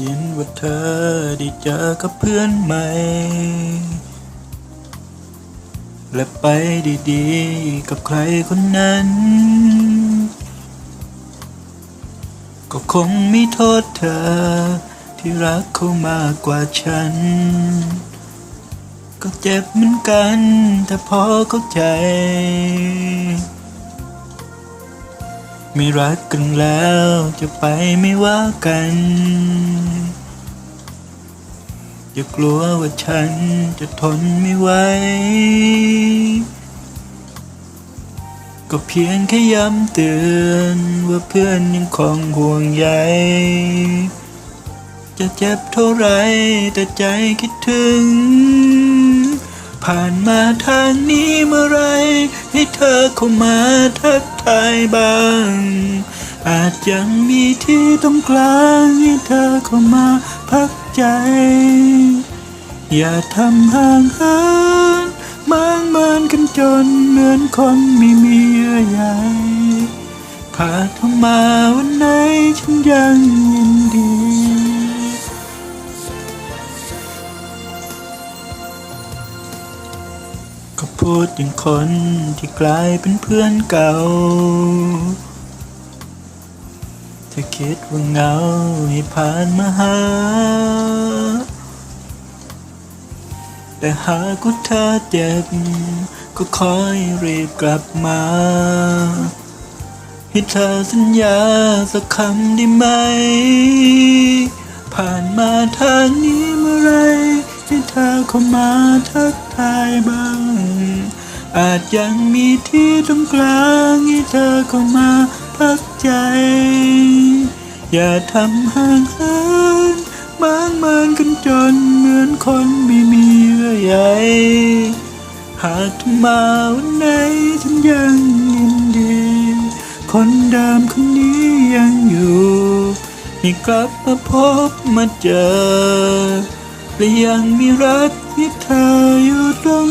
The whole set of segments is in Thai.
ยินว่าเธอได้เจอกับเพื่อนใหม่ และไปดีๆ กับใครคนนั้น ก็คงไม่โทษเธอ ที่รักเขามากกว่าฉัน ก็เจ็บเหมือนกัน แต่พอเข้าใจ ไม่รักกันแล้วจะไปไม่ว่ากัน อย่ากลัวว่าฉันจะทนไม่ไหว ก็เพียงแค่ย้ำเตือนว่าเพื่อนยังคงห่วงใย จะเจ็บเท่าไรแต่ใจคิดถึง ผ่านมาทางนี้เมื่อไร ให้เธอเข้ามาทักทายบ้าง อาจยังมีที่ตรงกลางให้เธอเข้ามาพักใจ อย่าทำห่างเหินมางเมินกันจนเหมือนคนไม่มีเยื่อใยพาเธอมาวันไหนฉันยังยิน พูดอย่างคนที่กลายเป็นเพื่อนเก่า ถ้าคิดว่าเหงาให้ผ่านมาหา แต่หากว่าเธอเจ็บ ก็คอยรีบกลับมา ให้เธอสัญญาสักคำได้ไหม ผ่านมาทางนี้เมื่อไรให้เธอเข้ามาทักทายบ้าง อาจยังมีที่ตรงกลางให้เธอเข้ามาพักใจ อย่าทำห่างเหินบางเมินกันจนเหมือนคนไม่มีเยื่อใยหากเธอมาวันไหนฉันยังยินดี คนเดิมคนนี้ยังอยู่ให้กลับมาพบมาเจอและยังมีรักที่เธออยู่ตรง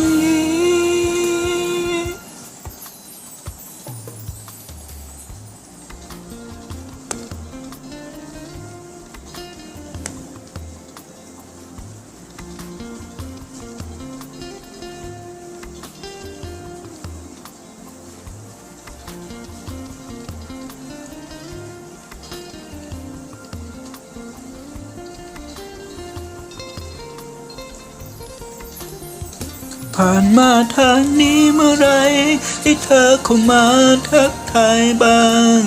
ผ่านมาทางนี้เมื่อไรให้เธอเข้ามาทักทายบ้าง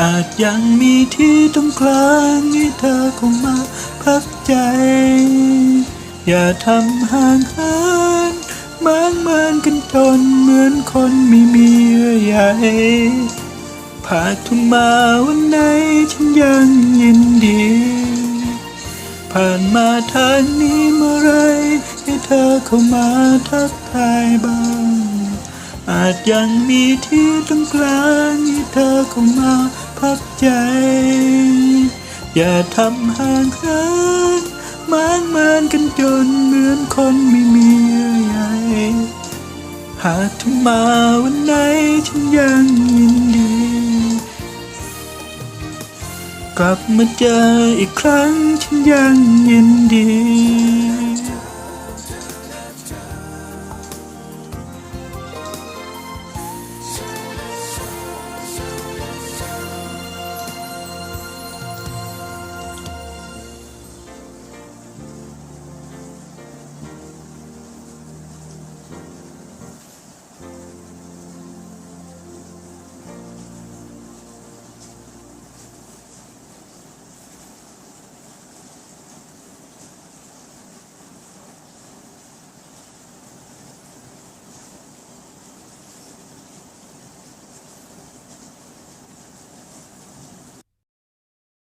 อาจยังมีที่ตรงกลางให้เธอเข้ามาพักใจ อย่าทำห่างเหินมางเมินกันจนเหมือนคนไม่มีเยื่อใยพากเธอมาวันไหนฉันยังยินดี ผ่านมาทางนี้เมื่อไรให้เธอเข้ามาทักทายบ้าง อาจยังมีที่ตรงกลางให้เธอเข้ามาพักใจ อย่าทำห่างเหินมางเมินกันจนเหมือนคนไม่มีเยื่หากเธอมาวันไหนฉันยังยินดี กลับมาเจออีกครั้ง ยัง